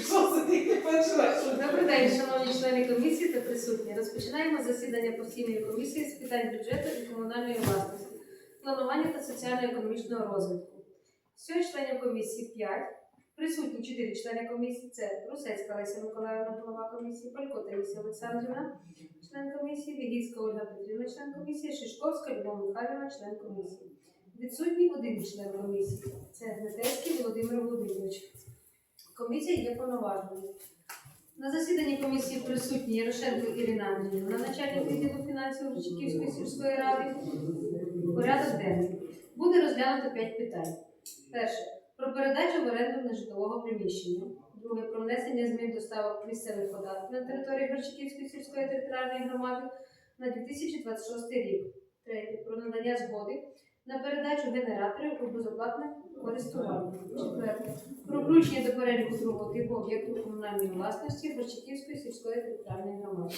За тільки перший раз. Добрий день, шановні члени комісії та присутні. Розпочинаємо засідання постійної комісії з питань бюджету і комунальної власності, планування та соціально-економічного розвитку. Всього членів комісії 5. Присутні 4 члени комісії. Це Русецька Леся Миколаївна, голова комісії, Палько Таїсія Олександрівна, член комісії, Вігільська Ольга Петрівна, член комісії, Шишковська Любов Михайлівна, член комісії. Відсутній один член комісії. Це Гнетецький Володимир Володимирович. Комісія є повноважною. На засіданні комісії присутні Ярошенко Ірина Андріївна, начальник відділу фінансів Ручківської сільської ради. Порядок денний. Буде розглянуто 5 питань. Перше. Про передачу в оренду нежитлового приміщення. Друге. Про внесення змін до ставок місцевих податків на території Горчаківської сільської територіальної громади на 2026 рік. Третє. Про надання згоди на передачу генераторів у безоплатне користування. Четверте. Про включення до переліку другого типу об'єкту комунальної власності Борчаківської сільської територіальної громади.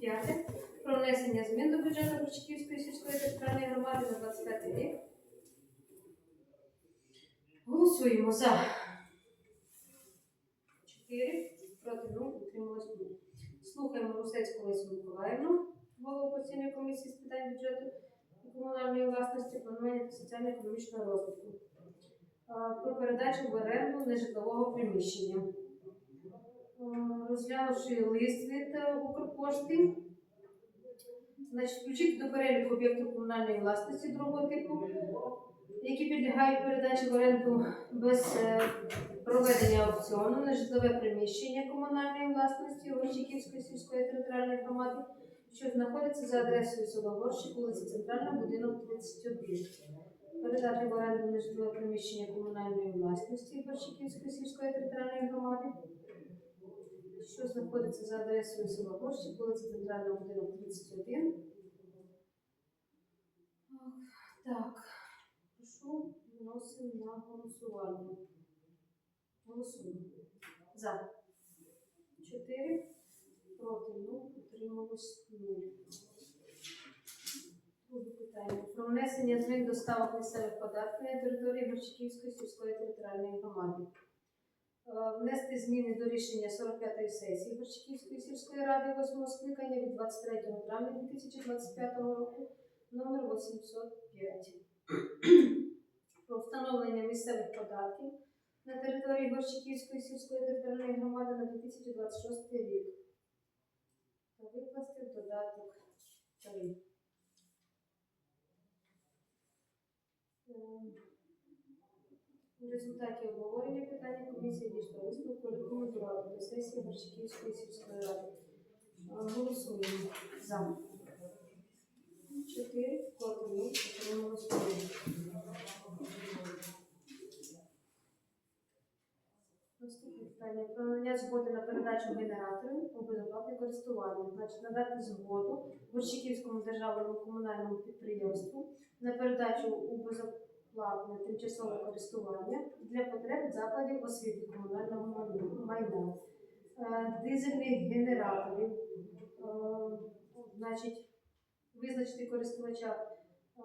П'яте. Про внесення змін до бюджету Борчаківської сільської територіальної громади на 25 рік. Голосуємо за. Чотири. Проти нуль. Утрималось нуль. Слухаємо Русецьку Лесю Миколаївну, голову постійної комісії з питань бюджету і комунальної власності, планування та соціально-економічного розвитку про передачу в оренду нежитлового приміщення. Розглянувши лист від е, Укрпошти, значить, включити до переліку об'єктів комунальної власності другого типу, які підлягають передачі в оренду без е, проведення аукціону нежитлове приміщення комунальної власності Горчаківської сільської територіальної громади, що знаходиться за адресою село Горщик, вулиця Центральна, будинок 31 передати в оренду нежитлове приміщення комунальної власності Борщиківської сільської територіальної громади, що знаходиться за адресою села Борщик, вулиця Центральна, будинок 31. Ах, Так, прошу виносимо на голосування. Голосуємо. За. Чотири. Проти нуль. Утрималось нуль. Друге питання. Про внесення змін до ставок місцевих податків на території Горчаківської сільської територіальної громади. Е, Внести зміни до рішення 45-ї сесії Горчаківської сільської ради 8 скликання від 23 травня 2025 року номер 805 про встановлення місцевих податків на території Горчаківської сільської територіальної громади на 2026 рік викласти в додаток 3. У ем, результаті обговорення питання комісії дійшла виступу рекомендувати до сесії Горшківської сільської ради. Голосуємо за. 4 проти отримали 1. Питання про надання згоди на передачу генераторів у безоплатне користування. Значить, надати згоду Борщаківському державному комунальному підприємству на передачу у безоплатне тимчасове користування для потреб закладів освіти комунального майна-. Е, Дизельних генераторів, е, значить, визначити користувача е,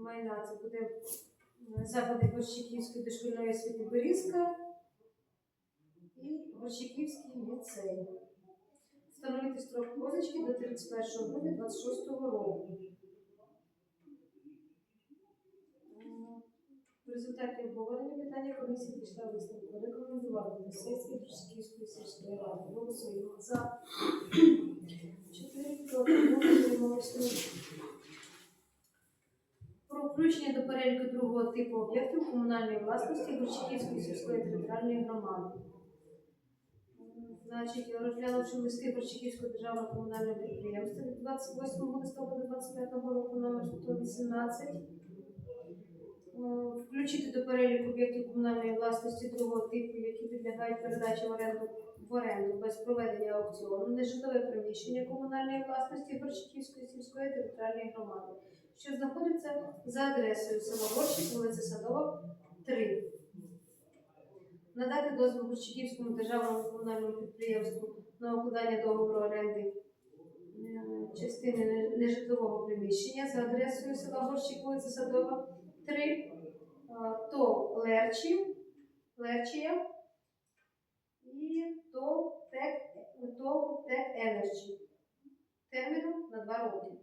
майна. Це буде заклади Борщаківської дошкільної освіти Борізька і Борщаківський ліцей. Встановити строк позички до 31 грудня 26 року. В результаті обговорення питання комісія пішла висновку рекомендувати до сесії Борщаківської сільської ради. Голосуємо за 4 проти. Про включення до переліку другого типу об'єктів комунальної власності Борщаківської сільської територіальної громади. Значить, розглянувши листи Борщаківського державного комунального підприємства від 28 листопада 25 року номер 118, е, включити до переліку об'єктів комунальної власності другого типу, які підлягають передачі в оренду в оренду без проведення аукціону, нежитлове приміщення комунальної власності Борщаківської сільської територіальної громади, що знаходиться за адресою село Горщик, вулиця Садова, 3. Надати дозвіл Борщаківському державному комунальному підприємству на укладання договору оренди е, частини нежитлового приміщення за адресою села Горщик, вулиця Садова, 3. Е, То Лерчі, Лерчія ТЕК Енерджі терміном на два роки.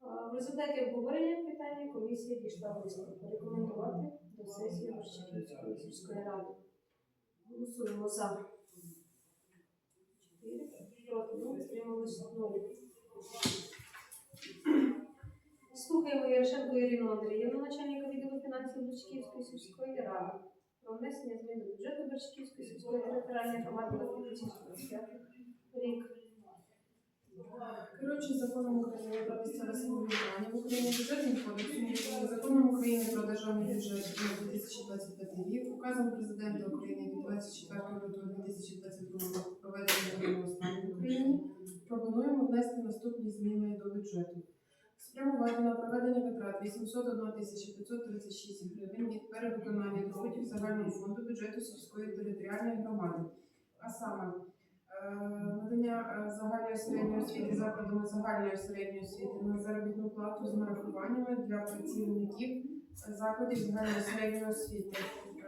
В результаті обговорення питання комісія дійшла висновку рекомендувати до сесії Борщаківської сільської ради. Голосуємо за. Чотири. Проти нуль, стрималися нуль. Слухаємо Ярошенко Ірину Андріївну, начальника відділу фінансів Борщаківської сільської ради про внесення змін до бюджету Борщаківської сільської територіальної громади на 2025 рік. Керуючись законом України про місцеве самоврядування в Україні бюджетним кодексом, законом України про державний бюджет на 2025 рік, указом президента України від 24 лютого 2022 року проведення воєнного стану в Україні пропонуємо внести наступні зміни до бюджету. Спрямувати на проведення витрат 801 тисяча 536 гривень від перевиконання доходів загального фонду бюджету сільської територіальної громади, а саме надання е, загальної середньої освіти закладами загальної середньої освіти на заробітну плату з нарахуваннями для працівників е, закладів загальної середньої освіти.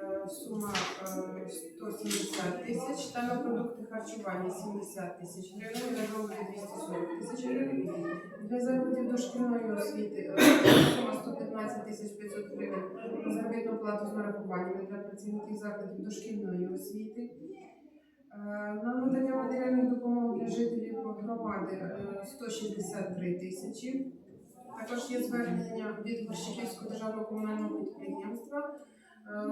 Е, Сума е, 170 тисяч та на продукти харчування 70 тисяч гривень, на роботи 240 тисяч гривень. Для закладів дошкільної освіти е, сума 115 тисяч 500 гривень на заробітну плату з нарахуваннями для працівників закладів дошкільної освіти. Е, На надання матеріальної допомоги жителів громади е, 163 тисячі. Також є звернення від Борщаківського державного комунального підприємства. Е,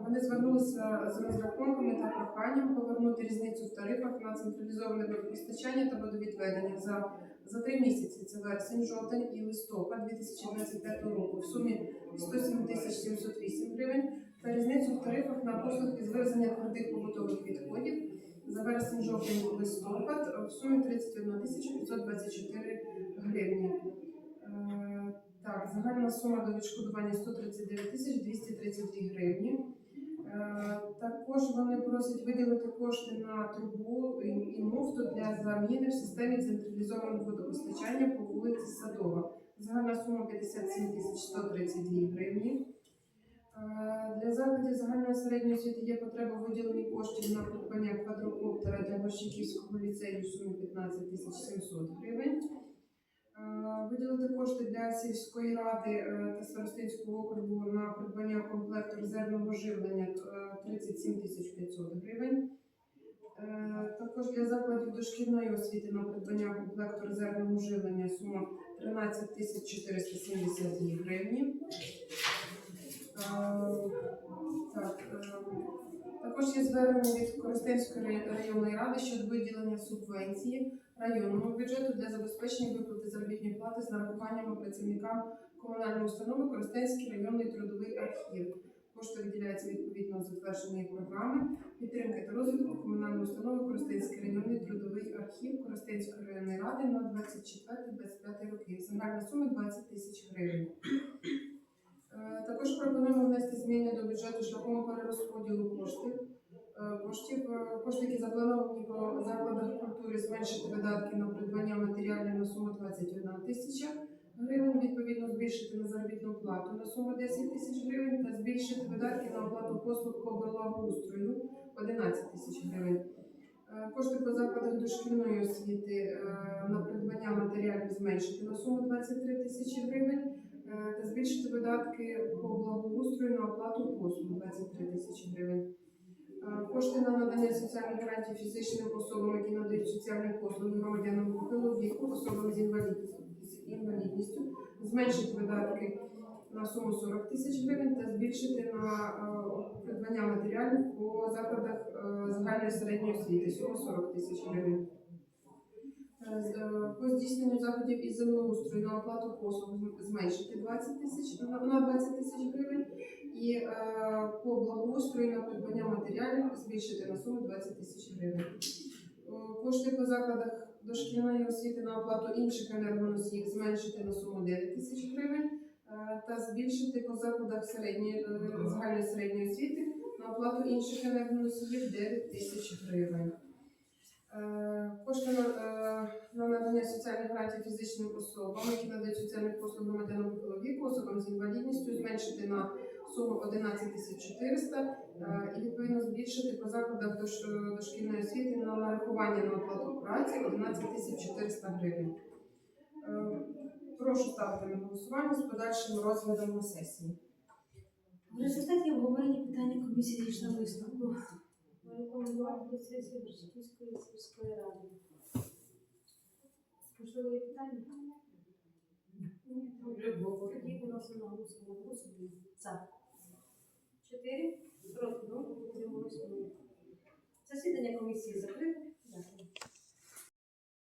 Вони звернулися з розрахунками та проханням повернути різницю в тарифах на централізоване водопостачання та водовідведення за, за три місяці. Це вересень, жовтень і листопад 2025 року в сумі 107 тисяч 708 гривень та різницю в тарифах на послуги з вивезення твердих вересень, жовтень, листопад в сумі 31 тисяча 524 гривні. Е, Так, загальна сума до відшкодування 139 тисяч 232 гривні. Е, Також вони просять виділити кошти на трубу і муфту для заміни в системі централізованого водопостачання по вулиці Садова. Загальна сума 57 тисяч 132 гривні. Е, Для закладів загальної середньої освіти є потреба виділенні коштів на придбання квадрокоптера для Борщаківського ліцею в сумі 15 тисяч 700 гривень. Е, Виділити кошти для сільської ради е, та старостинського округу на придбання комплекту резервного живлення е, 37 тисяч 500 гривень. Також для закладів дошкільної освіти на придбання комплекту резервного живлення сума 13 тисяч 472 гривні. Так, е, також є звернення від Коростенської районної ради щодо виділення субвенції районному бюджету для забезпечення виплати заробітної плати з нарахуваннями працівникам комунальної установи Коростенський районний трудовий архів. Кошти виділяються відповідно затвердженої програми підтримки та розвитку комунальної установи Коростенський районний трудовий архів Коростенської районної ради на 24-25 роки. Загальна сума 20 тисяч гривень. Е, Також пропонуємо внести зміни до бюджету шляхом перерозподілу коштів. Е, е, кошти, які заплановані по закладах культури, зменшити видатки на придбання матеріалів на суму 21 тисяча гривень, відповідно збільшити на заробітну плату на суму 10 тисяч гривень та збільшити видатки на оплату послуг по благоустрою 11 тисяч гривень. Кошти по закладах дошкільної освіти на придбання матеріалів зменшити на суму 23 тисячі гривень та збільшити видатки по благоустрою на оплату послуг 23 тисячі гривень. Е, Кошти на надання соціальних гарантій фізичним особам, які надають соціальні послуги громадянам похилого віку, особам з інвалідністю, зменшити видатки на суму 40 тисяч гривень та збільшити на е, придбання матеріалів по закладах е, загальної середньої освіти суму 40 тисяч гривень. Е, По здійсненню заходів із землеустрою на оплату послуг зменшити 20 тисяч на на 20 тисяч гривень і е, по благоустрою на придбання матеріалів збільшити на суму 20 тисяч гривень. Е, Кошти по закладах дошкільної освіти на оплату інших енергоносіїв зменшити на суму 9 тисяч гривень та збільшити по закладах середньої загальної середньої освіти на оплату інших енергоносіїв 9 тисяч гривень. Е, Кошти на, е, на надання соціальних гарантій фізичним особам, які надають соціальні послуги громадянам похилого віку, особам з інвалідністю, зменшити на суму 11 тисяч 400 Е, І відповідно збільшити по закладах дош- дошкільної освіти на нарахування на оплату праці 11 тисяч 400 гривень. Прошу ставити на голосування з подальшим розглядом на сесії. В результаті обговорення питання комісії дійшла висновку. До сесії сільської ради. Можливо, є питання? Тоді виносимо на голосування. Голосуємо. За. Чотири. Проти. Ну, будемо голосувати. Засідання комісії закрите.